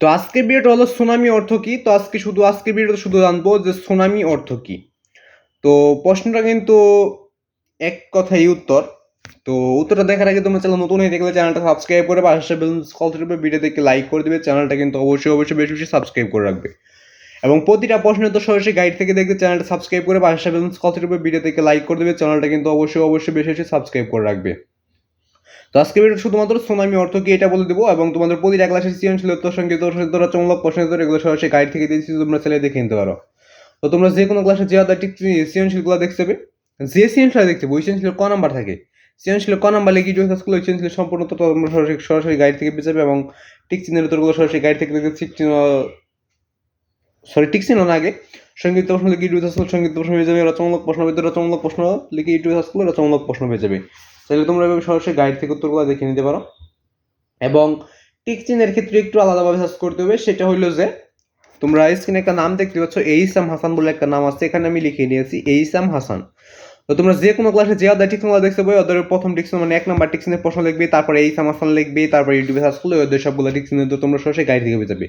তো আজকের ভিডিওটা হলো সুনামি অর্থ কি? তো আজকে শুধু, আজকের ভিডিওতে শুধু জানব যে সুনামি অর্থ কি। তো প্রশ্নটা কিন্তু এক কথাই উত্তর। তো উত্তরটা দেখার আগে তোমরা চ্যানেল নতুন হয়ে দেখলে চ্যানেলটা সাবস্ক্রাইব করে পাশে বেল কল থাকবে ভিডিও দেখে লাইক করে দেবে। চ্যানেলটা কিন্তু অবশ্যই অবশ্যই বেশি বেশি সাবস্ক্রাইব করে রাখবে। এবং প্রতিটা প্রশ্নের তো সরাসরি গাইড থেকে দেখতে চ্যানেলটা সাবস্ক্রাইব করে পাশে বেল কল থাকবে ভিডিও দেখে লাইক করে দেবে। চ্যানেলটা কিন্তু অবশ্যই অবশ্যই বেশি বেশি সাবস্ক্রাইব করে রাখবে। তো আজকে ভিডিও শুধুমাত্র সুনামি অর্থ কি এটা বলে দেবো এবং তোমাদের প্রতিটা ক্লাসের সৃজনশীল উত্তর সংগীত তোরা চমলক প্রশ্ন এগুলো সরাসরি গাইড থেকে দিয়েছি তোমরা ছেলে দেখে নিতে পারো। তো তোমরা যে কোনো ক্লাসে যে আদার ঠিক সৃজনশীলগুলো দেখতে হবে যে সৃজনশীল দেখতে হবে ওই সৃজনশীল ক নাম্বার থাকে? সৃজনশীল ক নাম্বার লিখে জয় স্কুল ওই সৃজনশীল সম্পূর্ণ তো তোমরা সরাসরি সরাসরি গাইড থেকে পেয়ে যাবে এবং ঠিক চিহ্নের উত্তরগুলো সরাসরি গাইড থেকে দেখতে ঠিক চিহ্ন সরি ঠিক চিহ্ন না আগে। সংগীত প্রশ্ন লিখে ইউটিউব স্কুল সংগীত প্রশ্ন পেয়ে যাবে, রচনামূলক প্রশ্ন ভিতরে রচনামূলক প্রশ্ন লিখে ইউটিউব স্কুল রচনামূলক প্রশ্ন পেয়ে যাবে। তাহলে তোমরা সরাসরি গাইড থেকে উত্তরগুলো দেখে নিতে পারো। এবং টিক চিহ্নের ক্ষেত্রে একটু আলাদাভাবে সার্চ করতে হবে, সেটা হলো যে, তোমরা স্ক্রিনে একটা নাম দেখতে পাচ্ছ, এইসাম হাসান বলে একটা নাম আছে, এখানে আমি লিখে নিয়েছি, এইসাম হাসান। তো তোমরা যে কোনো ক্লাসে যে আদার টিকসনগুলো দেখতে পাবে, ওদের প্রথম টিকসন মানে এক নাম্বার টিকসনের প্রশ্ন লিখবে, তারপরে এইসাম হাসান লিখবে, তারপর ইউটিউবে সার্চ করলে ওদের সবগুলো টিকসনের তো তোমরা সরাসরি গাইড থেকে যাবে।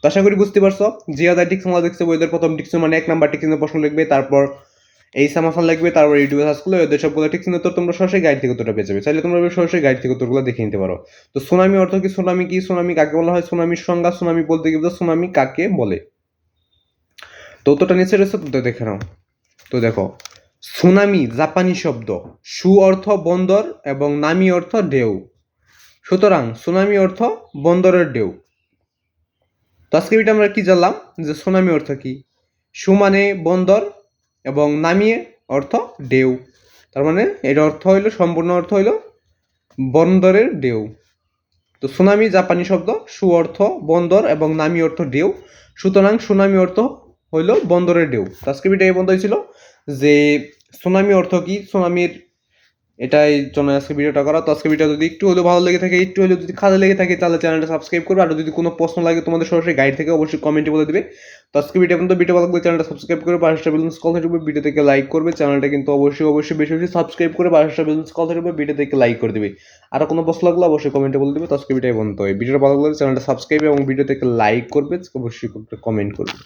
তো আশা করি বুঝতে পারছ, যে আদার টিকসনগুলো দেখতে পাবে, ওদের প্রথম টিকসন মানে এক নাম্বার টিকসনের প্রশ্ন লিখবে, তারপর এই সামাসান লাগবে, তারপর ইউটিউবে সার্চ করলে ওদের সবগুলো ঠিক চিহ্ন তোমরা সরাসরি গাইড থেকে উত্তরটা পেয়ে যাবে। চাইলে তোমরা সরাসরি গাইড থেকে উত্তরগুলো দেখে নিতে পারো। তো সুনামি অর্থ কি, সুনামি কি, সুনামি কাকে বলা হয়? সুনামির সংজ্ঞা, সুনামি বলতে গেলে সুনামি কাকে বলে? তো উত্তরটা নিচে রয়েছে, তো দেখে নাও। তো দেখো, সুনামি, জাপানি শব্দ। সু অর্থ বন্দর এবং নামি অর্থ ঢেউ। সুতরাং সুনামি অর্থ বন্দরের ঢেউ। তো আজকে আমরা কি জানলাম? যে সুনামি অর্থ কি? সু মানে বন্দর এবং নামিয়ে অর্থ ঢেউ তার মানে এর অর্থ হইল, সম্পূর্ণ অর্থ হইল বন্দরের ঢেউ তো সুনামি জাপানি শব্দ, সু অর্থ বন্দর এবং নামি অর্থ ঢেউ সুতরাং সুনামি অর্থ হইল বন্দরের ঢেউ আজকে এই বন্ধ হয়েছিল যে সুনামি অর্থ কি? সুনামির এটাই জন্য আজকে ভিডিওটা করা। তো আজকে ভিডিও যদি একটু হলেও ভালো লেগে থাকে, একটু হলেও যদি খারাপ লেগে থাকে, তাহলে চ্যানেলটা সাবস্ক্রাইব করবে। আর যদি কোনো প্রশ্ন লাগে তোমাদের সরাসরি গাইড থেকে অবশ্যই কমেন্টে বলে দেবে। তো আজকে ভিডিও পর্যন্ত ভিডিও ভালো লাগলে চ্যানেলটা সাবস্ক্রাইব করে পাশটা বেলুন্স কল থাকবে ভিডিও থেকে লাইক করবে। চ্যানেলটা কিন্তু অবশ্যই অবশ্যই বেশি বেশি সাবস্ক্রাইব করে পাশটা বেলুন্স কল থাকবে ভিডিও থেকে লাইক করে দেবে। আর কোনো প্রশ্ন লাগলে অবশ্যই কমেন্টে বলে দেবে। তো আজকে ভিডিও বন্ধ হয় ভিডিওটা ভালো লাগলে চ্যানেলটা সাবস্ক্রাইব এবং ভিডিও থেকে লাইক করবে, অবশ্যই কমেন্ট করবে।